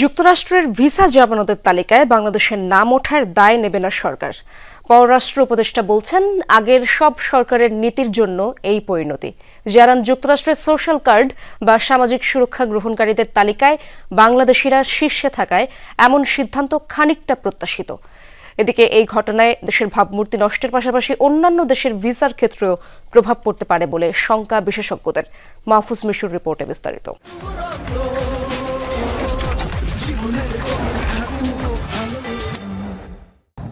যুক্তরাষ্ট্রের ভিসা জামানতের তালিকায় বাংলাদেশের নাম ওঠার দায় নেবে না সরকার। পররাষ্ট্র উপদেষ্টা বলছেন, আগের সব সরকারের নীতির জন্য এই পরিণতি। জানান, যুক্তরাষ্ট্রের সোশ্যাল কার্ড বা সামাজিক সুরক্ষা গ্রহণকারীদের তালিকায় বাংলাদেশিরা শীর্ষে থাকায় এমন সিদ্ধান্ত খানিকটা প্রত্যাশিত। এদিকে এই ঘটনায় দেশের ভাবমূর্তি নষ্টের পাশাপাশি অন্যান্য দেশের ভিসার ক্ষেত্রেও প্রভাব পড়তে পারে বলে শঙ্কা বিশেষজ্ঞদের। মাহফুজ মিশুর রিপোর্টে বিস্তারিত।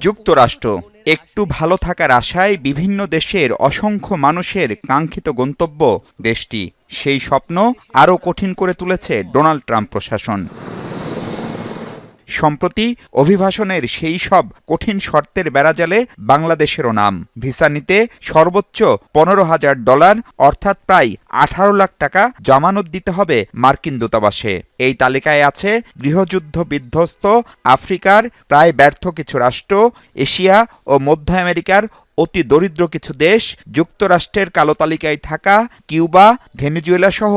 যুক্তরাষ্ট্র। একটু ভালো থাকার আশায় বিভিন্ন দেশের অসংখ্য মানুষের কাঙ্ক্ষিত গন্তব্য দেশটি। সেই স্বপ্ন আরও কঠিন করে তুলেছে ডোনাল্ড ট্রাম্প প্রশাসন। সম্প্রতি অভিভাষণের সেই সব কঠিন শর্তের বেড়াজালে বাংলাদেশেরও নাম। ভিসা নিতে সর্বোচ্চ পনেরো হাজার ডলার, অর্থাৎ প্রায় আঠারো লাখ টাকা জামানত দিতে হবে মার্কিন দূতাবাসে। এই তালিকায় আছে গৃহযুদ্ধ বিধ্বস্ত আফ্রিকার, প্রায় ব্যর্থ কিছু রাষ্ট্র, এশিয়া ও মধ্য আমেরিকার অতি দরিদ্র কিছু দেশ, যুক্তরাষ্ট্রের কালো তালিকায় থাকা কিউবা, ভেনেজুয়েলা সহ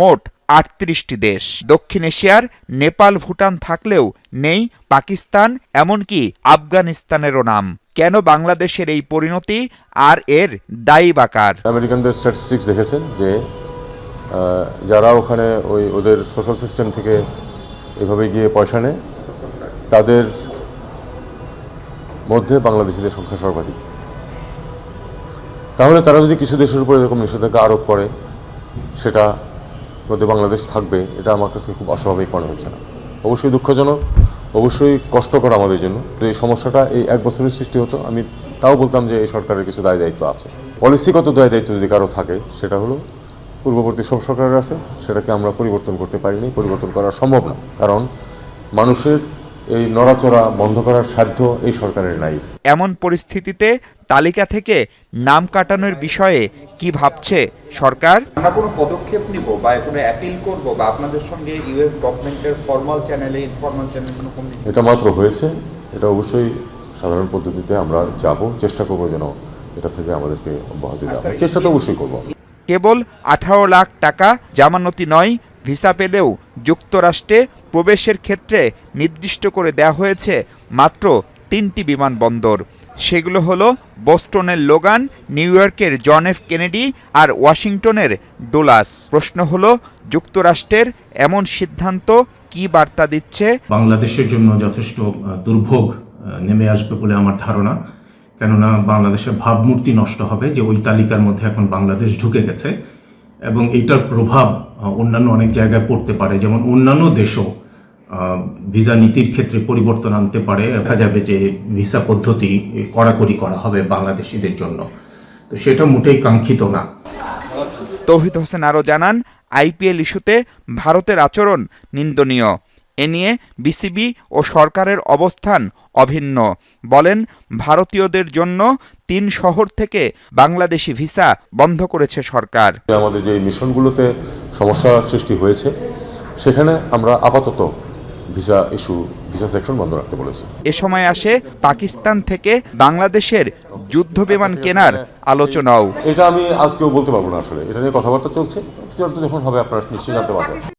মোট আটত্রিশটি দেশ। দক্ষিণ এশিয়ার নেপাল, ভুটান থাকলেও নেই পাকিস্তান, এমনকি আফগানিস্তানেরও নাম। কেন বাংলাদেশের এই পরিণতি আর এর দায়ী বাকার আমেরিকানদের স্ট্যাটিস্টিক্স দেখেছেন যে যারা ওখানে ওই ওদের সোশ্যাল সিস্টেম থেকে এভাবে গিয়ে পয়সা নেয়, তাদের মধ্যে বাংলাদেশিদের সংখ্যা সর্বাধিক। তাহলে তারা যদি কিছু দেশের উপর এরকম নিষেধাজ্ঞা আরোপ করে, সেটা মধ্যে বাংলাদেশ থাকবে, এটা আমার কাছে খুব অস্বাভাবিক মনে হচ্ছে না। অবশ্যই দুঃখজনক, অবশ্যই কষ্টকর আমাদের জন্য। তো এই সমস্যাটা এই এক বছরের সৃষ্টি হতো, আমি তাও বলতাম যে এই সরকারের কিছু দায় দায়িত্ব আছে। পলিসিগত দায় দায়িত্ব যদি কারও থাকে, সেটা হলো পূর্ববর্তী সব সরকারের আছে, সেটাকে আমরা পরিবর্তন করতে পারিনি, পরিবর্তন করা সম্ভব না। কারণ মানুষের এই নড়াচড়া বন্ধ করার সাধ্য এই সরকারের নাই। এমন পরিস্থিতিতে তালিকা থেকে নাম কাটানোর বিষয়ে কি ভাবছে সরকার? আমরা কোনো পদক্ষেপ নিব বা কোনো অ্যাপিল করব বা আপনাদের সঙ্গে ইউএস গভর্নমেন্টের ফর্মাল চ্যানেলে ইনফর্মাল চ্যানেলে কোনো কমিউনিকেশন এটা মাত্র হয়েছে। এটা অবশ্যই সাধারণ পদ্ধতিতে আমরা যাব চেষ্টা করব যেন এটা থেকে আমাদেরকে অব্যাহতি দেওয়া হয়। চেষ্টা তো অবশ্যই করব। কেবল আঠারো লাখ টাকা জামানতি নয় ভিসা পেলেও যুক্তরাষ্ট্রে প্রবেশের ক্ষেত্রে নির্দিষ্ট করে দেওয়া হয়েছে মাত্র তিনটি বিমানবন্দর। সেগুলো হলো বোস্টনের লোগান, নিউ ইয়র্কের জন এফ কেনেডি আর ওয়াশিংটনের ডোলাস। প্রশ্ন হলো, যুক্তরাষ্ট্রের এমন সিদ্ধান্ত কি বার্তা দিচ্ছে? বাংলাদেশের জন্য যথেষ্ট দুর্ভোগ নেমে আসবে বলে আমার ধারণা। কেননা বাংলাদেশের ভাবমূর্তি নষ্ট হবে যে ওই তালিকার মধ্যে এখন বাংলাদেশ ঢুকে গেছে। এবং এইটার প্রভাব অন্যান্য অনেক জায়গায় পড়তে পারে। যেমন অন্যান্য দেশও ভিসা নীতির ক্ষেত্রে পরিবর্তন আনতে পারে। দেখা যাবে যে ভিসা পদ্ধতি কড়াকড়ি করা হবে বাংলাদেশিদের জন্য। তো সেটা মোটেই কাঙ্ক্ষিত না। তৌহিদ হোসেন আরও জানান আইপিএল ইস্যুতে ভারতের আচরণ নিন্দনীয়। এ নিয়ে বিসিবি ও সরকারের অবস্থান অভিন্ন। বলেন ভারতীয়দের জন্য তিন শহর থেকে বাংলাদেশি ভিসা বন্ধ করেছে সরকার। আমাদের যে মিশনগুলোতে সমস্যা সৃষ্টি হয়েছে সেখানে আমরা আপাতত ভিসা ইস্যু ভিসা সেকশন বন্ধ রাখতে বলেছে। এ সময় আসে পাকিস্তান থেকে বাংলাদেশের যুদ্ধ বিমান কেনার আলোচনাও। এটা আমি আজকেও বলতে পারব না আসলে। এটা নিয়ে কথাবার্তা চলছে। যখন হবে আপনারা নিশ্চয়ই জানতে পারবেন।